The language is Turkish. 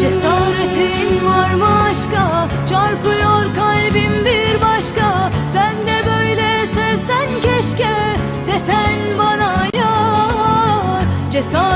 Cesaretin var mı aşka? Çarpıyor kalbim bir başka. Sen de böyle sevsen keşke. Desen bana yar. Cesaretin